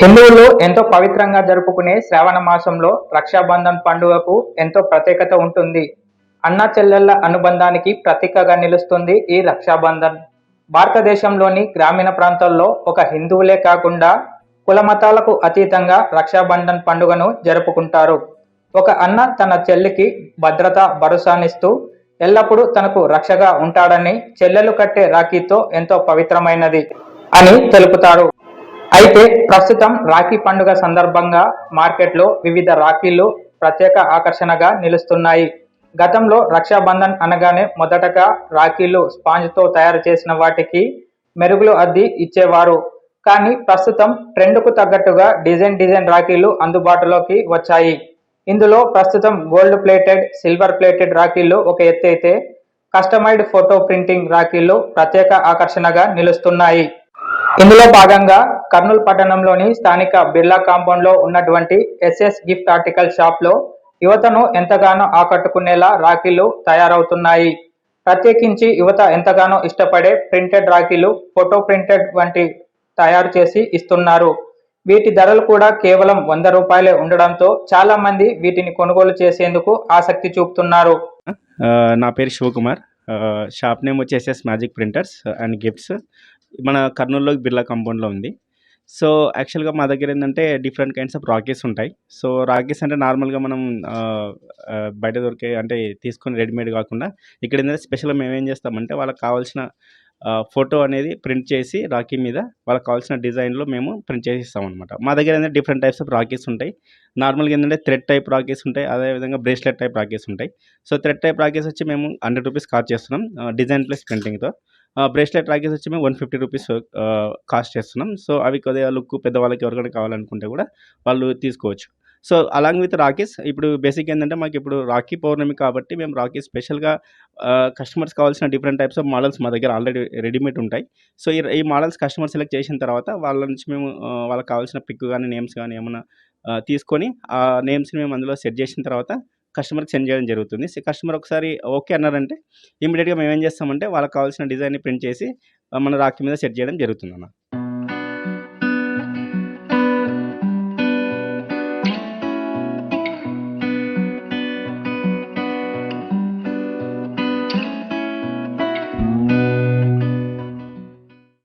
హిందువులు ఎంతో పవిత్రంగా జరుపుకునే శ్రావణ మాసంలో రక్షాబంధన్ పండుగకు ఎంతో ప్రత్యేకత ఉంటుంది. అన్నా చెల్లెళ్ళ అనుబంధానికి ప్రతీకగా నిలుస్తుంది ఈ రక్షాబంధన్. భారతదేశంలోని గ్రామీణ ప్రాంతాల్లో ఒక హిందువులే కాకుండా కులమతాలకు అతీతంగా రక్షాబంధన్ పండుగను జరుపుకుంటారు. ఒక అన్న తన చెల్లికి భద్రత భరోసానిస్తూ ఎల్లప్పుడూ తనకు రక్షగా ఉంటాడని చెల్లెలు కట్టే రాఖీతో ఎంతో పవిత్రమైనది అని తెలుపుతారు. అయితే ప్రస్తుతం రాఖీ పండుగ సందర్భంగా మార్కెట్లో వివిధ రాఖీలు ప్రత్యేక ఆకర్షణగా నిలుస్తున్నాయి. గతంలో రక్షాబంధన్ అనగానే మొదటగా రాఖీలు స్పాంజ్తో తయారు చేసిన వాటికి మెరుగులు అద్ది ఇచ్చేవారు. కానీ ప్రస్తుతం ట్రెండ్కు తగ్గట్టుగా డిజైన్ డిజైన్ రాఖీలు అందుబాటులోకి వచ్చాయి. ఇందులో ప్రస్తుతం గోల్డ్ ప్లేటెడ్ సిల్వర్ ప్లేటెడ్ రాఖీలు ఒక ఎత్తు అయితే కస్టమైజ్డ్ ఫోటో ప్రింటింగ్ రాఖీలు ప్రత్యేక ఆకర్షణగా నిలుస్తున్నాయి. ఇందులో భాగంగా కర్నూలు పట్టణంలోని స్థానిక బిర్లా కాంపౌండ్లో ఉన్నటువంటి ఎస్ఎస్ గిఫ్ట్ ఆర్టికల్ షాప్లో యువతను ఎంతగానో ఆకట్టుకునేలా రాఖీలు తయారవుతున్నాయి. ప్రత్యేకించి యువత ఎంతగానో ఇష్టపడే ప్రింటెడ్ రాఖీలు ఫోటో ప్రింటెడ్ వంటి తయారు చేసి ఇస్తున్నారు. వీటి ధరలు కూడా కేవలం వంద రూపాయలే ఉండడంతో చాలా మంది వీటిని కొనుగోలు చేసేందుకు ఆసక్తి చూపుతున్నారు. నా పేరు శివకుమార్. షాప్ నేమ్ వచ్చేసేసి మ్యాజిక్ ప్రింటర్స్ అండ్ గిఫ్ట్స్. మన కర్నూలులో బిర్లా కాంపౌండ్లో ఉంది. సో యాక్చువల్గా మా దగ్గర ఏంటంటే డిఫరెంట్ కైండ్స్ ఆఫ్ రాకీస్ ఉంటాయి. సో రాకీస్ అంటే నార్మల్గా మనం బయట దొరికే అంటే తీసుకొని రెడీమేడ్ కాకుండా ఇక్కడ ఏంటంటే స్పెషల్గా మేము ఏం చేస్తామంటే వాళ్ళకి కావాల్సిన ఫోటో అనేది ప్రింట్ చేసి రాకీ మీద వాళ్ళకి కావాల్సిన డిజైన్లో మేము ప్రింట్ చేసి ఇస్తాం అనమాట మా దగ్గర ఏంటంటే డిఫరెంట్ టైప్స్ ఆఫ్ రాకీస్ ఉంటాయి. నార్మల్గా ఏంటంటే థ్రెడ్ టైప్ రాకీస్ ఉంటాయి. అదేవిధంగా బ్రేస్లెట్ టైప్ రాకీస్ ఉంటాయి. సో థ్రెడ్ టైప్ రాకీస్ వచ్చి మేము హండ్రెడ్ రూపీస్ కార్ చేస్తున్నాం డిజైన్ ప్లస్ ప్రింటింగ్తో. బ్రేస్లెట్ రాకీస్ వచ్చి మేము వన్ ఫిఫ్టీ రూపీస్ కాస్ట్ చేస్తున్నాం. సో అవి కొద్దిగా లుక్ పెద్దవాళ్ళకి ఎవరికైనా కావాలనుకుంటే కూడా వాళ్ళు తీసుకోవచ్చు. సో అలాంగ్ విత్ రాకీస్ ఇప్పుడు బేసిక్ ఏంటంటే మాకు ఇప్పుడు రాఖీ పౌర్ణమి కాబట్టి మేము రాఖీ స్పెషల్గా కస్టమర్స్ కావాల్సిన డిఫరెంట్ టైప్స్ ఆఫ్ మోడల్స్ మా దగ్గర ఆల్రెడీ రెడీమేడ్ ఉంటాయి. సో ఈ మోడల్స్ కస్టమర్ సెలెక్ట్ చేసిన తర్వాత వాళ్ళ నుంచి మేము వాళ్ళకి కావాల్సిన పిక్ కానీ నేమ్స్ కానీ ఏమైనా తీసుకొని ఆ నేమ్స్ని మేము అందులో సెట్ చేసిన తర్వాత కస్టమర్కి సెండ్ చేయడం జరుగుతుంది. సో కస్టమర్ ఒకసారి ఓకే అన్నారంటే ఇమీడియట్గా మేము ఏం చేస్తామంటే వాళ్ళకి కావాల్సిన డిజైన్ని ప్రింట్ చేసి మన రాఖీ మీద సెట్ చేయడం జరుగుతుంది అన్న